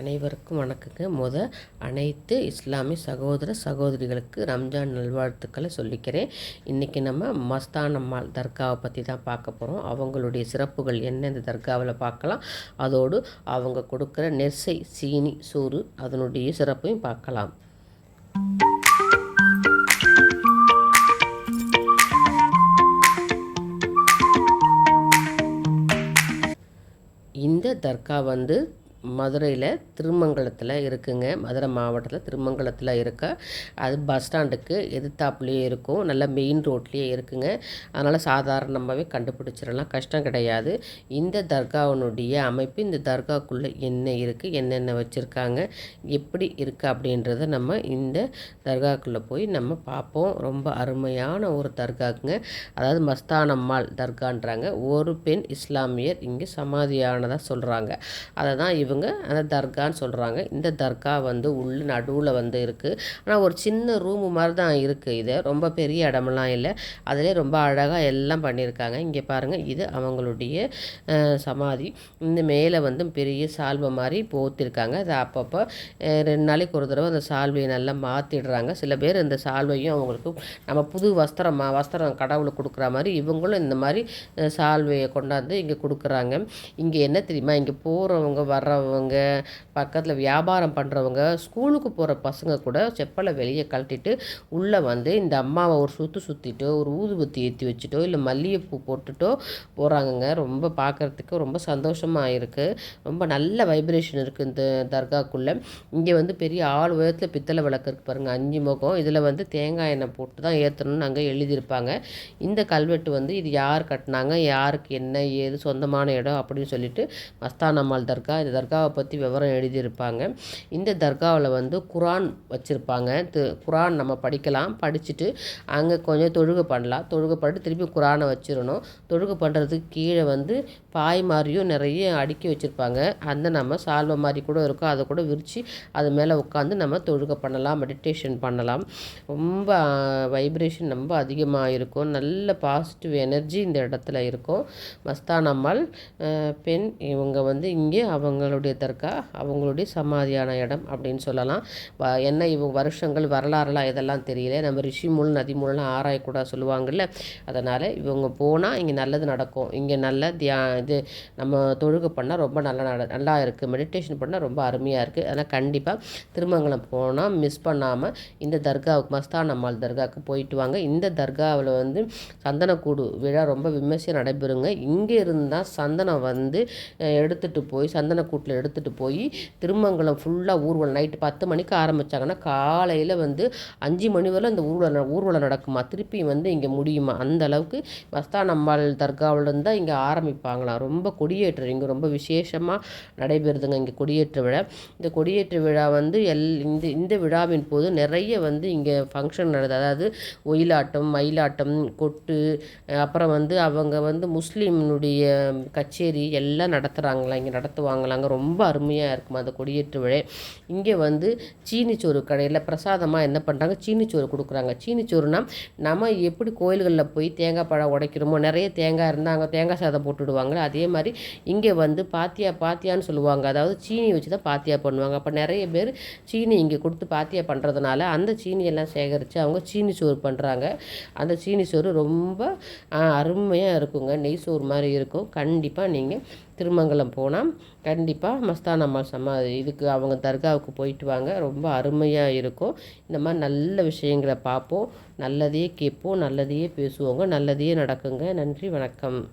அனைவருக்கும் வணக்கங்க. முத அனைத்து இஸ்லாமிய சகோதர சகோதரிகளுக்கு ரம்ஜான் நல்வாழ்த்துக்களை சொல்லிக்கிறேன். இன்றைக்கி நம்ம மஸ்தானம்மாள் தர்காவை பற்றி தான் பார்க்க போகிறோம் அவங்களுடைய சிறப்புகள் என்ன இந்த தர்காவில் பார்க்கலாம். அதோடு அவங்க கொடுக்குற நெர்சை சீனி சோறு அதனுடைய சிறப்பையும் பார்க்கலாம். இந்த தர்கா வந்து மதுரையில் திருமங்கலத்தில் இருக்குங்க. மதுரை மாவட்டத்தில் திருமங்கலத்தில் இருக்க. அது பஸ் ஸ்டாண்டுக்கு எதிர்த்தாப்புலேயே இருக்கும். நல்ல மெயின் ரோட்லேயே இருக்குங்க. அதனால் சாதாரணமாகவே கண்டுபிடிச்சிடலாம். கஷ்டம் கிடையாது. இந்த தர்காவினுடைய அமைப்பு இந்த தர்காக்குள்ளே என்ன இருக்குது என்னென்ன வச்சுருக்காங்க எப்படி இருக்குது அப்படின்றத நம்ம இந்த தர்காக்குள்ளே போய் நம்ம பார்ப்போம். ரொம்ப அருமையான ஒரு தர்காக்குங்க. அதாவது மஸ்தானம்மாள் தர்கான்றாங்க. ஒரு பெண் இஸ்லாமியர் இங்கே சமாதியானதாக சொல்கிறாங்க அதை தான் இவங்க இவங்க அந்த தர்கான்னு சொல்கிறாங்க இந்த தர்கா வந்து உள்ள நடுவில் வந்து இருக்குது ஆனால் ஒரு சின்ன ரூமு மாதிரி தான் இருக்குது இது. ரொம்ப பெரிய இடமெல்லாம் இல்லை. அதிலே ரொம்ப அழகாக எல்லாம் பண்ணியிருக்காங்க. இங்கே பாருங்கள் இது அவங்களுடைய சமாதி. இந்த மேலே வந்து பெரிய சால்வை மாதிரி போத்திருக்காங்க. அது அப்பப்போ ரெண்டு நாளைக்கு ஒரு தடவை அந்த சால்வையை நல்லா மாற்றிடுறாங்க சில பேர் இந்த சால்வையும் அவங்களுக்கு நம்ம புது வஸ்திரம் வஸ்திரம் கடவுளுக்கு கொடுக்குற மாதிரி இவங்களும் இந்த மாதிரி சால்வையை கொண்டாந்து இங்கே கொடுக்குறாங்க. இங்கே என்ன தெரியுமா? இங்கே போகிறவங்க வர்றவங்க வர்றவங்க பக்கத்தில் வியாபாரம் பண்ணுறவங்க ஸ்கூலுக்கு போகிற பசங்க கூட செப்பலை வெளியே கழட்டிட்டு உள்ளே வந்து இந்த அம்மாவை ஒரு சுற்று சுற்றிட்டோ ஒரு ஊதுபத்தி ஏற்றி வச்சுட்டோ இல்லை மல்லிகைப்பூ போட்டுட்டோ போகிறாங்கங்க ரொம்ப பார்க்குறதுக்கு ரொம்ப சந்தோஷமாக இருக்குது ரொம்ப நல்ல வைப்ரேஷன் இருக்குது இந்த தர்காக்குள்ளே. இங்கே வந்து பெரிய ஆள் உயரத்தில் பித்தளை விளக்கு இருக்குது பாருங்கள் அஞ்சு முகம். இதில் வந்து தேங்காய் எண்ணெய் போட்டு தான் ஏற்றணும்னு அங்கே எழுதியிருப்பாங்க. இந்த கல்வெட்டு வந்து இது யார் கட்டினாங்க யாருக்கு என்ன ஏது சொந்தமான இடம் அப்படின்னு சொல்லிட்டு மஸ்தானம்மாள் தர்கா இந்த தர்கா தர்காவை பற்றி விவரம் எழுதியிருப்பாங்க. இந்த தர்காவில் வந்து குரான் வச்சுருப்பாங்க. குரான் நம்ம படிக்கலாம் படிச்சுட்டு அங்கே கொஞ்சம் தொழுகை பண்ணலாம். தொழுகை பண்ணிட்டு திருப்பி குரானை வச்சிடணும். தொழுகை பண்ணுறதுக்கு கீழே வந்து பாய் மாதிரியும் நிறைய அடுக்கி வச்சுருப்பாங்க. அந்த நம்ம சால்வை மாதிரி கூட இருக்கும். அதை கூட விரித்து அது மேலே உட்காந்து நம்ம தொழுகை பண்ணலாம் மெடிடேஷன் பண்ணலாம். ரொம்ப வைப்ரேஷன் ரொம்ப அதிகமாக இருக்கும். நல்ல பாசிட்டிவ் எனர்ஜி இந்த இடத்துல இருக்கும். மஸ்தானம்மாள் பெண் இவங்க வந்து இங்கே அவங்க பெருமாளுடைய தர்கா அவங்களுடைய சமாதியான இடம் அப்படின்னு சொல்லலாம். என்ன இவங்க வருஷங்கள் வரலாறுலாம் இதெல்லாம் தெரியல. நம்ம ரிஷி மூலம் நதி மூலம்லாம் ஆராயக்கூடாது சொல்லுவாங்கல்ல அதனால் இவங்க போனால் இங்கே நல்லது நடக்கும். இங்கே நல்ல தியா இது நம்ம தொழுகை பண்ணால் ரொம்ப நல்லா நட நல்லா இருக்குது மெடிடேஷன் பண்ணால் ரொம்ப அருமையாக இருக்குது அதனால் கண்டிப்பாக திருமங்கலம் போனால் மிஸ் பண்ணாமல் இந்த தர்காவுக்கு மஸ்தான் அம்மாள் தர்காவுக்கு போயிட்டு வாங்க. இந்த தர்காவில் வந்து சந்தனக்கூடு விழா ரொம்ப விமர்சையாக நடைபெறுங்க. இங்கே இருந்தால் சந்தனம் வந்து எடுத்துகிட்டு போய் ரூட்டில் எடுத்துகிட்டு போய் திருமங்கலம் ஃபுல்லாக ஊர்வலம் நைட்டு பத்து மணிக்கு ஆரம்பித்தாங்கன்னா காலையில் வந்து அஞ்சு மணி வரை அந்த ஊர்வலம் ஊர்வலம் நடக்குமா? திருப்பி வந்து இங்கே முடியுமா? அந்த அளவுக்கு மஸ்தான் அம்பாள் தர்காவிலேருந்து தான் இங்கே ஆரம்பிப்பாங்களாம். ரொம்ப கொடியேற்றம். இங்கே ரொம்ப விசேஷமாக நடைபெறுதுங்க இங்கே கொடியேற்ற விழா. இந்த கொடியேற்ற விழா வந்து எல் இந்த இந்த விழாவின் போது நிறைய வந்து இங்கே ஃபங்க்ஷன் நடந்தது. அதாவது ஒயிலாட்டம் மயிலாட்டம் கொட்டு அப்புறம் வந்து அவங்க வந்து முஸ்லீம்னுடைய கச்சேரி எல்லாம் நடத்துகிறாங்களா இங்கே நடத்துவாங்களாங்க. ரொம்ப அருமையாக இருக்கும் அந்த கொடியேற்று விழை? இங்கே வந்து சீனிச்சோறு கடையில் பிரசாதமாக என்ன பண்ணுறாங்க சீனிச்சோறு கொடுக்குறாங்க. சீனிச்சோறுனா நம்ம எப்படி கோயில்களில் போய் தேங்காய் பழம் உடைக்கிறோமோ நிறைய தேங்காய் இருந்தால் அங்கே தேங்காய் சாதம் போட்டுடுவாங்களே அதே மாதிரி இங்கே வந்து பாத்தியா பாத்தியான்னு சொல்லுவாங்க. அதாவது சீனி வச்சு தான் பாத்தியா பண்ணுவாங்க. அப்போ நிறைய பேர் சீனி இங்கே கொடுத்து பாத்தியா பண்ணுறதுனால அந்த சீனியெல்லாம் சேகரித்து அவங்க சீனி சோறு பண்ணுறாங்க அந்த சீனி சோறு ரொம்ப அருமையாக இருக்குங்க. நெய் சோறு மாதிரி இருக்கும். கண்டிப்பாக நீங்கள் திருமங்கலம் போனால் கண்டிப்பாக மஸ்தான் அம்மா சமாதி. இதுக்கு அவங்க தர்காவுக்கு போயிட்டு வாங்க. ரொம்ப அருமையாக இருக்கும். இந்த மாதிரி நல்ல விஷயங்களை பார்ப்போம். நல்லதையே கேட்போம். நல்லதையே பேசுவோங்க. நல்லதையே நடக்குங்க. நன்றி வணக்கம்.